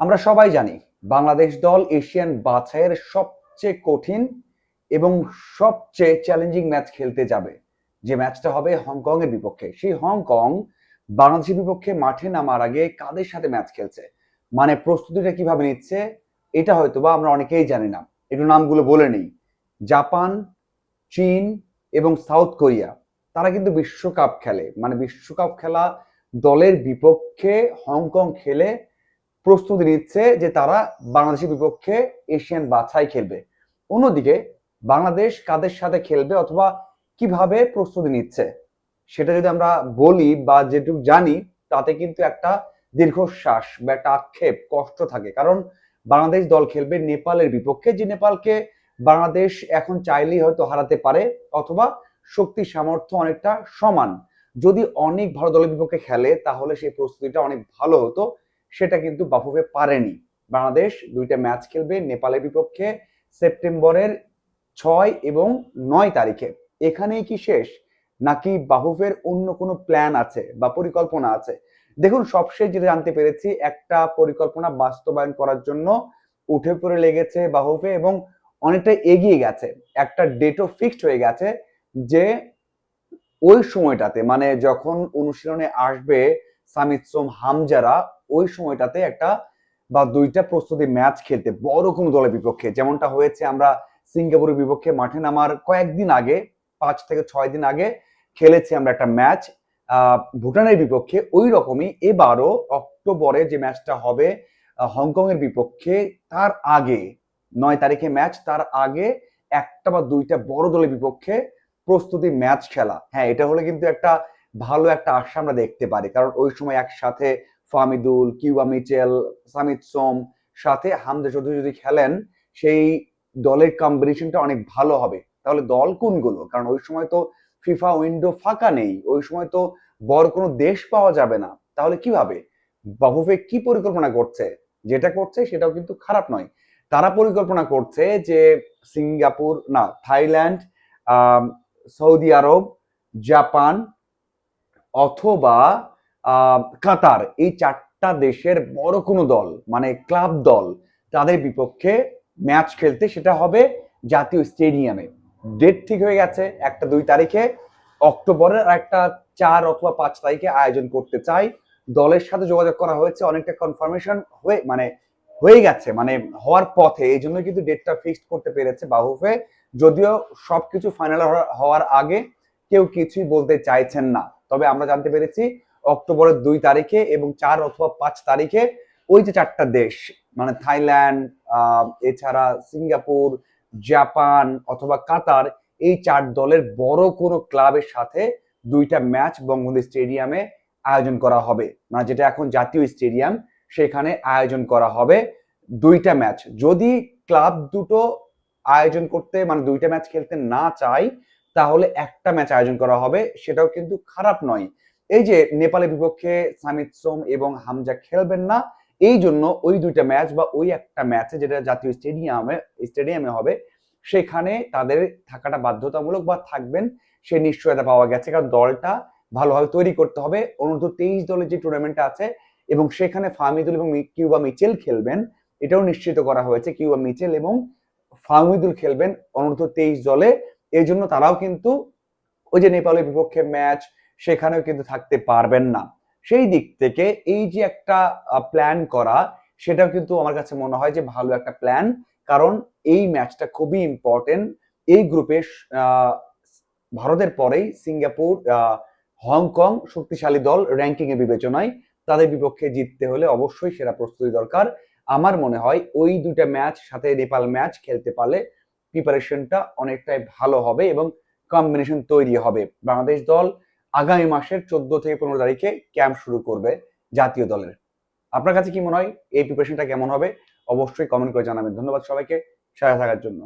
আমরা সবাই জানি বাংলাদেশ দল এশিয়ান বাছাইয়ের সবচেয়ে কঠিন এবং সবচেয়ে চ্যালেঞ্জিং ম্যাচ খেলতে যাবে। যে ম্যাচটা হবে হংকং এর বিপক্ষে। সেই হংকং বাংলাদেশের বিপক্ষে মাঠে নামার আগে কাদের সাথে ম্যাচ খেলছে? মানে প্রস্তুতিটা কীভাবে নিচ্ছে? এটা হয়তো বা আমরা অনেকেই জানি না। একটু নামগুলো বলে নেই। জাপান, চীন এবং সাউথ কোরিয়া, তারা কিন্তু বিশ্বকাপ খেলে। মানে বিশ্বকাপ খেলা দলের বিপক্ষে হংকং খেলে প্রস্তুতি নিচ্ছে যে তারা বাংলাদেশের বিপক্ষে এশিয়ান বাছাই খেলবে। অন্যদিকে বাংলাদেশ কাদের সাথে খেলবে অথবা কীভাবে প্রস্তুতি নিচ্ছে, সেটা যদি আমরা বলি বা যেটুকু জানি, তাতে কিন্তু একটা দীর্ঘশ্বাস বা একটা আক্ষেপ, কষ্ট থাকে। কারণ বাংলাদেশ দল খেলবে নেপালের বিপক্ষে, যে নেপালকে বাংলাদেশ এখন চাইলেই হয়তো হারাতে পারে অথবা শক্তি সামর্থ্য অনেকটা সমান। যদি অনেক ভালো দলের বিপক্ষে খেলে, তাহলে সেই প্রস্তুতিটা অনেক ভালো হতো। সেটা কিন্তু বাফুফে পারেনি। বাংলাদেশ দুইটা ম্যাচ খেলবে নেপালের বিপক্ষে সেপ্টেম্বরের ছয় এবং নয় তারিখে। এখানেই কি শেষ? নাকি বাহুফের অন্য কোনো প্ল্যান আছে বা পরিকল্পনা আছে? দেখুন, সবশেষ যেটা জানতে পেরেছি, একটা পরিকল্পনা বাস্তবায়ন করার জন্য উঠে পড়ে লেগেছে বাহুফে এবং অনেকটা এগিয়ে গেছে। একটা ডেটও ফিক্সড হয়ে গেছে যে ওই সময়টাতে মানে যখন অনুশীলনে আসবে সামিত সোম হামজারা ওই সময়টাতে একটা বা দুইটা প্রস্তুতি ম্যাচ খেলতে বড় কোনো দলের বিপক্ষে। যেমনটা হয়েছে আমরা সিঙ্গাপুরের বিপক্ষে মাঠে নামার কয়েকদিন আগে, পাঁচ থেকে ছয় দিন আগে খেলেছি আমরা একটা ম্যাচ। ভুটানের বিপক্ষে ওই রকমই এবারও অক্টোবরে যে ম্যাচটা হবে হংকং এর বিপক্ষে তার আগে, নয় তারিখে ম্যাচ, তার আগে একটা বা দুইটা বড় দলের বিপক্ষে প্রস্তুতি ম্যাচ খেলা। হ্যাঁ এটা হলে কিন্তু একটা ভালো একটা আশা আমরা দেখতে পারি। কারণ ওই সময় একসাথে ফামিদুল, কিউবা মিচেল, সামিত সোম, সাথে হামদা চৌধুরী যদি খেলেন, সেই দলের কম্বিনেশনটা অনেক ভালো হবে। তাহলে দল কোনগুলো? কারণ ওই সময় তো ফিফা উইন্ডো ফাঁকা নেই, ওই সময় তো বড় কোনো দেশ পাওয়া যাবে না। তাহলে কীভাবে? বাফুফে কি পরিকল্পনা করছে? যেটা করছে সেটাও কিন্তু খারাপ নয়। তারা পরিকল্পনা করছে যে সিঙ্গাপুর, না, থাইল্যান্ড সৌদি আরব, জাপান অথবা কাতার, এই চারটা দেশের বড় কোনো দল মানে ক্লাব দল, তাদের বিপক্ষে ম্যাচ খেলতে সেটা হবে জাতীয় স্টেডিয়ামে। ডেট ঠিক হয়ে গেছে, একটা দুই তারিখে। অক্টোবরের একটা চার অথবা পাঁচ তারিখে আয়োজন করতে চাই। দলের সাথে যোগাযোগ করা হয়েছে, অনেকটা কনফার্মেশন হয়ে মানে হয়ে গেছে মানে হওয়ার পথে। এই জন্য কিন্তু ডেটটা ফিক্সড করতে পেরেছে বাহুফে। যদিও সবকিছু ফাইনাল হওয়ার আগে কেউ কিছুই বলতে চাইছেন না। তবে আমরা জানতে পেরেছি অক্টোবরের দুই তারিখে এবং চার অথবা পাঁচ তারিখে ওই যে চারটা দেশ মানে থাইল্যান্ড এছাড়া সিঙ্গাপুর, জাপান অথবা কাতার, এই চার দলের বড় কোনো ক্লাবের সাথে দুইটা ম্যাচ বঙ্গবন্ধু স্টেডিয়ামে আয়োজন করা হবে। মানে যেটা এখন জাতীয় স্টেডিয়াম, সেখানে আয়োজন করা হবে দুইটা ম্যাচ। যদি ক্লাব দুটো আয়োজন করতে মানে দুইটা ম্যাচ খেলতে না চাই তাহলে একটা ম্যাচ আয়োজন করা হবে, সেটাও কিন্তু খারাপ নয়। এই যে নেপালের বিপক্ষে সামিত সোম এবং হামজা খেলবেন না, এই জন্য ওই দুইটা ম্যাচ বা ওই একটা ম্যাচে যেটা জাতীয় স্টেডিয়ামে স্টেডিয়ামে হবে, সেখানে তাদের থাকাটা বাধ্যতামূলক বা থাকবেন, সে নিশ্চয়তা পাওয়া গেছে। কারণ দলটা ভালোভাবে তৈরি করতে হবে। অনূর্ধ্ব তেইশ দলের যে টুর্নামেন্টটা আছে এবং সেখানে ফাহমিদুল এবং কিউবা মিচেল খেলবেন, এটাও নিশ্চিত করা হয়েছে। কিউবা মিচেল এবং ফাহমিদুল খেলবেন অনূর্ধ্ব তেইশ দলে। এই জন্য তারাও কিন্তু ওই যে নেপালের বিপক্ষে ম্যাচ সেখানেও কিন্তু থাকতে পারবেন না। সেই দিক থেকে এই যে একটা প্ল্যান করা, সেটাও কিন্তু আমার কাছে মনে হয় যে ভালো একটা প্ল্যান কারণ এই ম্যাচটা খুবই ইম্পর্টেন্ট এই গ্রুপে ভারতের পরেই সিঙ্গাপুর হংকং শক্তিশালী দল র্যাঙ্কিং এর বিবেচনায়, তাদের বিপক্ষে জিততে হলে অবশ্যই সেরা প্রস্তুতি দরকার। আমার মনে হয় ওই দুটা ম্যাচ সাথে নেপাল ম্যাচ খেলতে পারলে প্রিপারেশনটা অনেকটাই ভালো হবে এবং কম্বিনেশন তৈরি হবে। বাংলাদেশ দল আগামী মাসের চোদ্দ থেকে পনেরো তারিখে ক্যাম্প শুরু করবে জাতীয় দলের। আপনার কাছে কি মনে হয় এই প্রিপারেশনটা কেমন হবে? অবশ্যই কমেন্ট করে জানাবেন। ধন্যবাদ সবাইকে। সাথে থাকার জন্য।